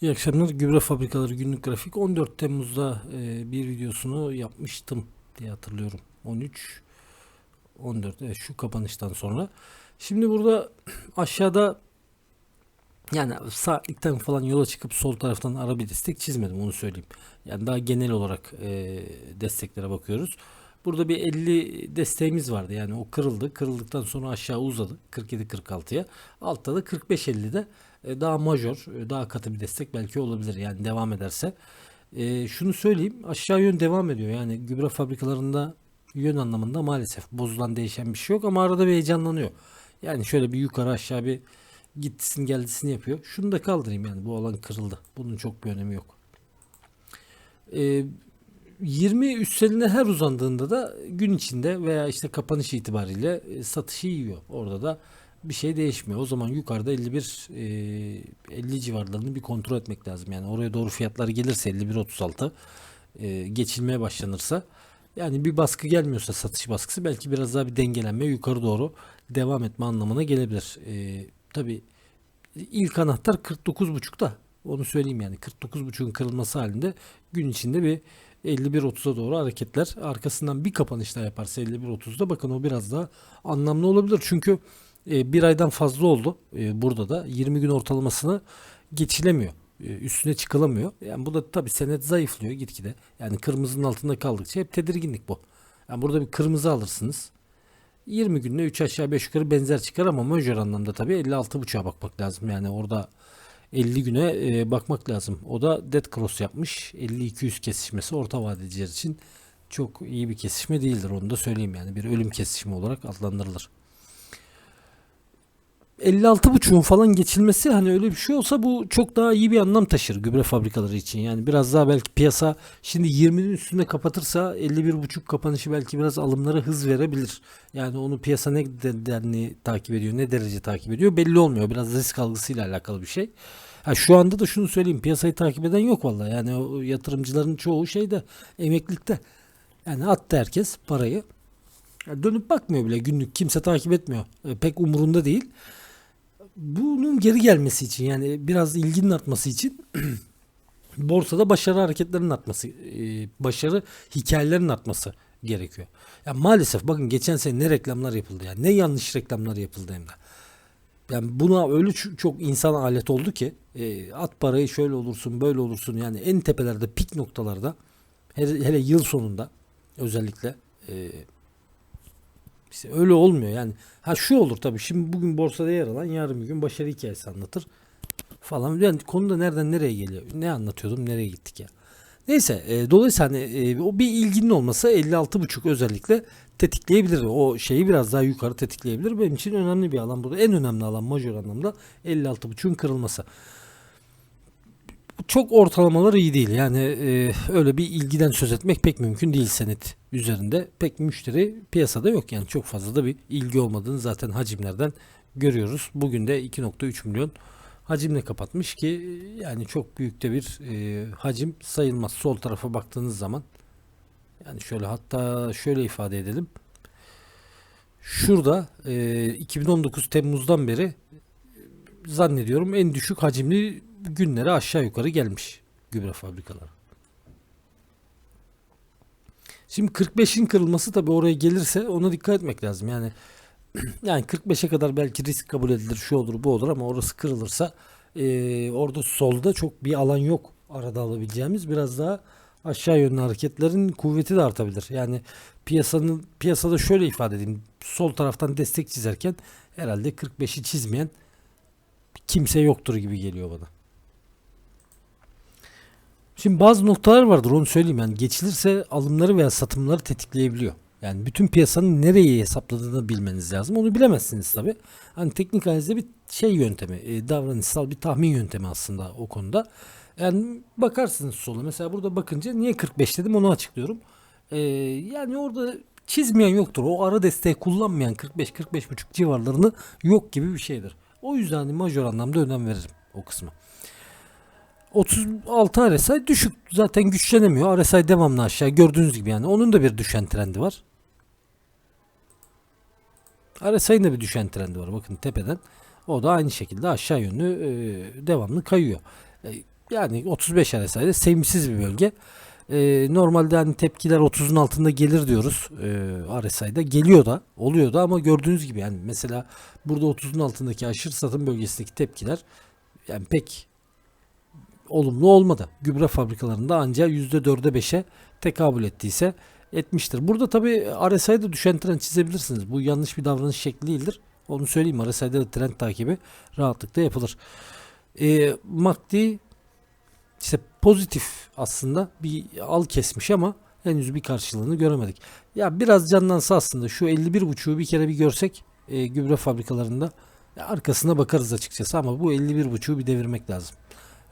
İyi akşamlar. Gübre Fabrikaları günlük grafik. 14 Temmuz'da e, bir videosunu yapmıştım diye hatırlıyorum. 13 14 evet, şu kapanıştan sonra. Şimdi burada aşağıda yani saatlikten falan yola çıkıp sol taraftan ara bir destek çizmedim onu söyleyeyim. Yani daha genel olarak e, desteklere bakıyoruz. Burada bir 50 desteğimiz vardı. Yani o kırıldı. Kırıldıktan sonra aşağı uzadı. 47-46'ya. Altta da 45-50'de e, daha majör, e, daha katı bir destek belki olabilir. Yani devam ederse. E, şunu söyleyeyim. Aşağı yön devam ediyor. Yani gübre fabrikalarında yön anlamında maalesef bozulan değişen bir şey yok ama arada bir heyecanlanıyor. Yani şöyle bir yukarı aşağı bir gitsin geldisini yapıyor. Şunu da kaldırayım yani bu alan kırıldı. Bunun çok bir önemi yok. E, 20 üstlerine her uzandığında da gün içinde veya işte kapanış itibariyle e, satışı yiyor. Orada da bir şey değişmiyor. O zaman yukarıda 51 e, 50 civarlarını bir kontrol etmek lazım. Yani oraya doğru fiyatlar gelirse 51.36 e, geçilmeye başlanırsa yani bir baskı gelmiyorsa satış baskısı belki biraz daha bir dengelenme yukarı doğru devam etme anlamına gelebilir. E, tabii ilk anahtar 49.5'ta. Onu söyleyeyim yani 49.5'un kırılması halinde gün içinde bir 51.30'a doğru hareketler. Arkasından bir kapanış daha yaparsa 51.30'da bakın o biraz daha anlamlı olabilir. Çünkü e, bir aydan fazla oldu e, burada da 20 gün ortalamasını geçilemiyor. E, üstüne çıkılamıyor. Yani bu da tabii senet zayıflıyor gitgide. Yani kırmızının altında kaldıkça hep tedirginlik bu. Yani burada bir kırmızı alırsınız. 20 günde 3 aşağı 5 yukarı benzer çıkar ama majör anlamda tabii 56.5'a bakmak lazım. Yani orada 50 güne e, bakmak lazım. O da dead cross yapmış. 50-200 kesişmesi orta vadeciler için çok iyi bir kesişme değildir. Onu da söyleyeyim yani bir ölüm kesişimi olarak adlandırılır. 56.5'un falan geçilmesi hani öyle bir şey olsa bu çok daha iyi bir anlam taşır gübre fabrikaları için. Yani biraz daha belki piyasa şimdi 20'nin üstünde kapatırsa 51.5 kapanışı belki biraz alımlara hız verebilir. Yani onu piyasa ne denli takip ediyor, ne derece takip ediyor belli olmuyor. Biraz risk algısıyla alakalı bir şey. Ha şu anda da şunu söyleyeyim piyasayı takip eden yok vallahi. Yani o yatırımcıların çoğu şeyde emeklilikte. Yani attı herkes parayı. Dönüp bakmıyor bile günlük kimse takip etmiyor. E, pek umurunda değil bunun geri gelmesi için yani biraz ilginin artması için borsada başarı hareketlerinin artması, e, başarı hikayelerinin artması gerekiyor. Ya maalesef bakın geçen sene ne reklamlar yapıldı ya. Ne yanlış reklamlar yapıldı hem de. Yani buna öyle çok insan alet oldu ki e, at parayı şöyle olursun böyle olursun yani en tepelerde pik noktalarda hele, hele yıl sonunda özellikle e, işte öyle olmuyor yani. Ha şu olur tabii. Şimdi bugün borsada yer alan yarın bir gün başarı hikayesi anlatır falan. Yani konuda nereden nereye geliyor? Ne anlatıyordum? Nereye gittik ya? Neyse e, dolayısıyla hani e, o bir ilginin olması 56.5 özellikle tetikleyebilir. O şeyi biraz daha yukarı tetikleyebilir. Benim için önemli bir alan burada. En önemli alan majör anlamda 56.5'un kırılması çok ortalamalar iyi değil. Yani e, öyle bir ilgiden söz etmek pek mümkün değil senet üzerinde. Pek müşteri piyasada yok yani çok fazla da bir ilgi olmadığını zaten hacimlerden görüyoruz. Bugün de 2.3 milyon hacimle kapatmış ki yani çok büyük de bir e, hacim sayılmaz. Sol tarafa baktığınız zaman yani şöyle hatta şöyle ifade edelim. Şurada e, 2019 Temmuz'dan beri zannediyorum en düşük hacimli günlere aşağı yukarı gelmiş gübre fabrikaları. Şimdi 45'in kırılması tabi oraya gelirse ona dikkat etmek lazım. Yani yani 45'e kadar belki risk kabul edilir, şu olur, bu olur ama orası kırılırsa e, orada solda çok bir alan yok arada alabileceğimiz. Biraz daha aşağı yönlü hareketlerin kuvveti de artabilir. Yani piyasanın piyasada şöyle ifade edeyim. Sol taraftan destek çizerken herhalde 45'i çizmeyen kimse yoktur gibi geliyor bana. Şimdi bazı noktalar vardır onu söyleyeyim yani geçilirse alımları veya satımları tetikleyebiliyor. Yani bütün piyasanın nereye hesapladığını bilmeniz lazım. Onu bilemezsiniz tabi. Hani teknik analizde bir şey yöntemi, e, davranışsal bir tahmin yöntemi aslında o konuda. Yani bakarsınız sola. Mesela burada bakınca niye 45 dedim onu açıklıyorum. E, yani orada çizmeyen yoktur. O ara desteği kullanmayan 45-45,5 civarlarını yok gibi bir şeydir. O yüzden majör anlamda önem veririm o kısmı. 36 RSI düşük. Zaten güçlenemiyor. RSI devamlı aşağı. Gördüğünüz gibi yani. Onun da bir düşen trendi var. RSI'nin de bir düşen trendi var. Bakın tepeden. O da aynı şekilde aşağı yönlü e, devamlı kayıyor. E, yani 35 RSI'de sevimsiz bir bölge. Ee, normalde hani tepkiler 30'un altında gelir diyoruz ee, RSI'de. Geliyor da oluyor da ama gördüğünüz gibi yani mesela burada 30'un altındaki aşırı satım bölgesindeki tepkiler yani pek olumlu olmadı. Gübre fabrikalarında ancak %4'e 5'e tekabül ettiyse etmiştir. Burada tabi RSI'de düşen trend çizebilirsiniz. Bu yanlış bir davranış şekli değildir. Onu söyleyeyim. RSI'de de trend takibi rahatlıkla yapılır. E, MACD işte pozitif aslında bir al kesmiş ama henüz bir karşılığını göremedik. Ya biraz canlansa aslında şu 51.5'u bir kere bir görsek e, gübre fabrikalarında arkasına bakarız açıkçası ama bu 51.5'u bir devirmek lazım.